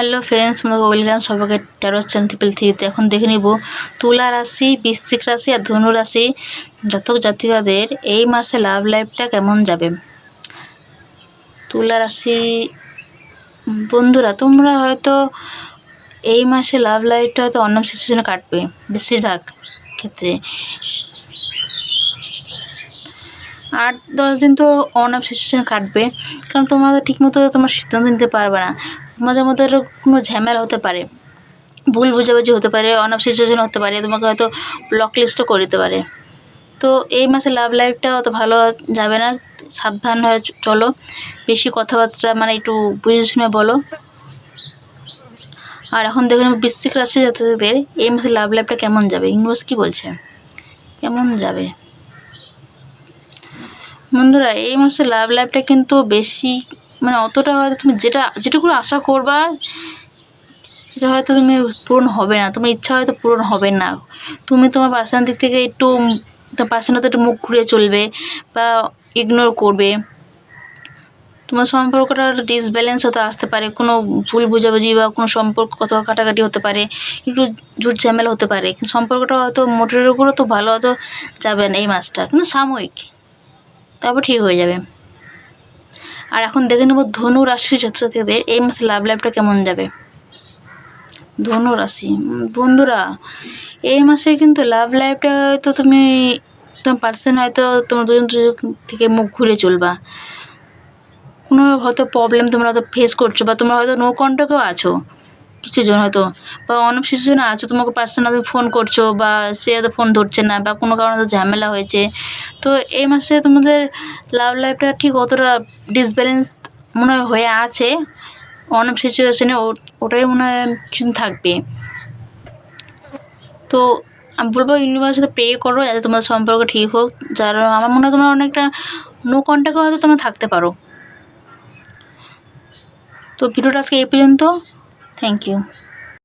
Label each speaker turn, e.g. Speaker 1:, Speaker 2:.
Speaker 1: Hello friends আমরা welcome সবাইকে tarot channel থ্রিতে এখন দেখে নিব তুলা রাশি, বৃশ্চিক রাশি আর ধনু রাশি। জাতক জাতিকাদের এই মাসে লাভ লাইফটা কেমন যাবে? তুলা রাশি, বন্ধুরা, তোমরা হয়তো এই মাসে লাভ লাইফটা হয়তো অন্য সিচুয়েশনে কাটবে, বেশিরভাগ ক্ষেত্রে। আট দশ দিন তো অন অফ সিচুয়েশন কাটবে। কারণ তোমরা ঠিকমতো তোমার সিদ্ধান্ত নিতে পারবে না। তোমাদের মধ্যে কোনো ঝামেলা হতে পারে। ভুল বোঝাবুঝি হতে পারে অন অফ সিচুয়েশন হতে পারে, তোমাকে হয়তো ব্লক লিস্টও করে দিতে পারে। তো এই মাসে লাভ লাইফটা অত ভালো যাবে না। সাবধান হয়ে চলো। বেশি কথাবার্তা মানে একটু বুঝে শুনে বলো। আর এখন দেখে নেব বৃশ্চিক রাশি জাতকদের, এই মাসে লাভ লাইফটা কেমন যাবে? ইউনিভার্স কী বলছে? কেমন যাবে? বন্ধুরা, এই মাসে লাভ লাইফটা কিন্তু বেশি মানে অতটা হয়তো তুমি যেটা, যেটুকু আশা করবা, সেটা হয়তো তুমি পূরণ হবে না, তোমার ইচ্ছা হয়তো পূরণ হবে না। তুমি তোমার পার্সোনাল দিক থেকে একটু, তোমার পার্সোনাল একটু মুখ ঘুরে চলবে বা ইগনোর করবে। তোমার সম্পর্কটা ডিসব্যালেন্স হতে আসতে পারে, কোনো ভুল বোঝাবুঝি বা কোনো সম্পর্ক কত কাটাকাটি হতে পারে, একটু ঝুট ঝামেলা হতে পারে। কিন্তু সম্পর্কটা হয়তো মোটের উপরও তো ভালো হয়তো যাবে না এই মাসটা, কিন্তু সাময়িক। তারপর ঠিক হয়ে যাবে। আর এখন দেখে নেব ধনু রাশির ছাত্রছাত্রীদের এই মাসে লাভ লাইফটা কেমন যাবে। ধনু রাশি বন্ধুরা, এই মাসে কিন্তু লাভ লাইফটা হয়তো তুমি, তোমার পার্সন হয়তো তোমার দুজন থেকে মুখ ঘুরে চলবা। কোনো হয়তো প্রবলেম তোমরা হয়তো ফেস করছ বা তোমরা হয়তো নো কন্ট্যাক্টেও আছো। কিছু জন হয়তো বা অনেক সিচুয়েশনে আছো, তোমাকে পার্সোনাল ফোন করছ বা সে হয়তো ফোন ধরছে না বা কোনো কারণে ঝামেলা হয়েছে। তো এই মাসে তোমাদের লাভ লাইফটা ঠিক অতটা ডিসব্যালেন্স মনে হয় আছে। অনেক সিচুয়েশনে ওটাই মনে হয় থাকবে। তো আমি বলব ইউনিভার্সের সাথে প্রে করো যাতে তোমাদের সম্পর্ক ঠিক হোক। যার আমার মনে হয় তোমরা অনেকটা নো কন্ট্যাক্টও হয়তো তোমরা থাকতে পারো। তো ভিডিওটা আজকে এই পর্যন্ত। Thank you